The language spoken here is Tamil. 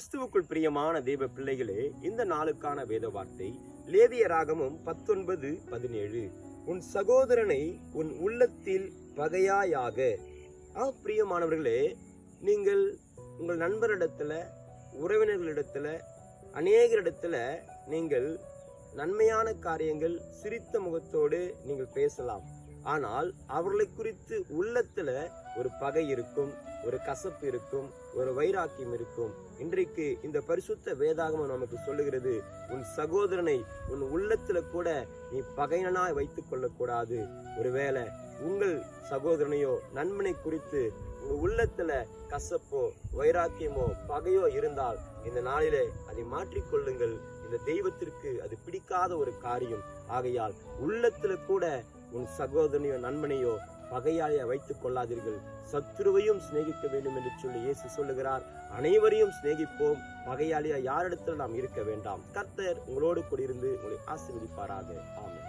கிறிஸ்துவுக்குள் பிரியமான தெய்வ பிள்ளைகளே இந்த நாளுக்கான வேத வார்த்தை லேவியராகமும் பத்தொன்பது பதினேழு. உன் சகோதரனை உன் உள்ளத்தில் பகையாயாக. ஆ பிரியமானவர்களே நீங்கள் உங்கள் நண்பரிடத்துல உறவினர்களிடத்துல அநேகரிடத்துல நீங்கள் நன்மையான காரியங்கள் சிரித்த முகத்தோடு நீங்கள் பேசலாம். ஆனால் அவர்களை குறித்து உள்ளத்துல ஒரு பகை இருக்கும் ஒரு கசப்பு இருக்கும் ஒரு வைராக்கியம் இருக்கும். இன்றைக்கு இந்த பரிசுத்த வேதாகமம் நமக்கு சொல்லுகிறது உன் சகோதரனை உன் உள்ளத்துல கூட நீ பகையனாய் வைத்துக் கொள்ளக்கூடாது. ஒருவேளை உங்கள் சகோதரனையோ நண்பனை குறித்து உங்க உள்ளத்துல கசப்போ வைராக்கியமோ பகையோ இருந்தால் இந்த நாளிலே அதை மாற்றிக்கொள்ளுங்கள் இந்த தெய்வத்திற்கு அது பிடிக்காத ஒரு காரியம். ஆகையால் உள்ளத்துல கூட உன் சகோதரனையோ நண்பனையோ பகையாளியா வைத்துக் கொள்ளாதீர்கள். சத்ருவையும் சிநேகிக்க வேண்டும் என்று சொல்லி இயேசு சொல்லுகிறார். அனைவரையும் சிநேகிப்போம். பகையாளியா யாரிடத்தில் நாம் இருக்க வேண்டாம். கர்த்தர் உங்களோடு கூடியிருந்து உங்களை ஆசீர்வதிப்பாராக. ஆமாம்